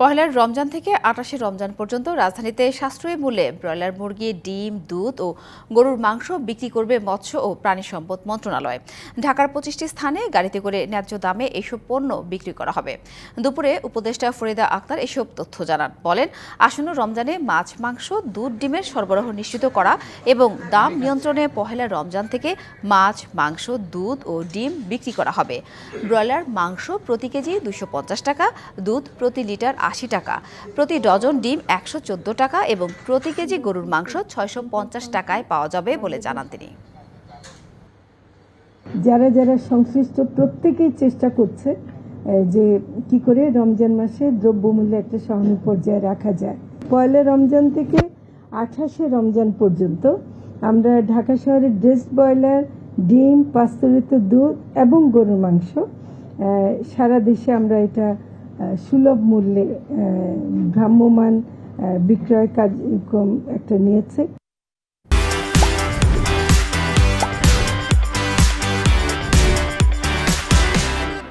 পহেলার রমজান থেকে আটাশে রমজান পর্যন্ত রাজধানীতে সাশ্রয়ী মূল্যে ব্রয়লার, মুরগি, ডিম, দুধ ও গরুর মাংস বিক্রি করবে মৎস্য ও প্রাণী সম্পদ মন্ত্রণালয়। ঢাকার পঁচিশটি স্থানে গাড়িতে করে ন্যায্য দামে এসব পণ্য বিক্রি করা হবে। দুপুরে উপদেষ্টা ফরিদা আক্তার এসব তথ্য জানান। বলেন, আসন্ন রমজানে মাছ, মাংস, দুধ, ডিমের সরবরাহ নিশ্চিত করা এবং দাম নিয়ন্ত্রণে পহেলা রমজান থেকে মাছ, মাংস, দুধ ও ডিম বিক্রি করা হবে। ব্রয়লার, মাংস প্রতি কেজি দুশো টাকা, দুধ প্রতি লিটার আশি টাকা। প্রতি ডজন ডিম একশো চোদ্দ টাকা এবং প্রতি কেজি গরুর মাংস ছয়শো পঞ্চাশ টাকায় পাওয়া যাবে বলে জানান তিনি। যারা যারা সংশ্লিষ্ট প্রত্যেকেই চেষ্টা করছে যে কি করে রমজান মাসে দ্রব্যমূল্য একটা সহনীয় পর্যায়ে রাখা যায়। পয়লা রমজান থেকে আঠাশে রমজান পর্যন্ত আমরা ঢাকা শহরে ড্রেস ব্রয়লার, ডিম পাস্তুরিত দুধ এবং গরুর মাংস সারা দেশে আমরা এটা সুলভ মূল্যে ভ্রাম্যমান বিক্রয় কার্যক্রম একটা নিয়েছে।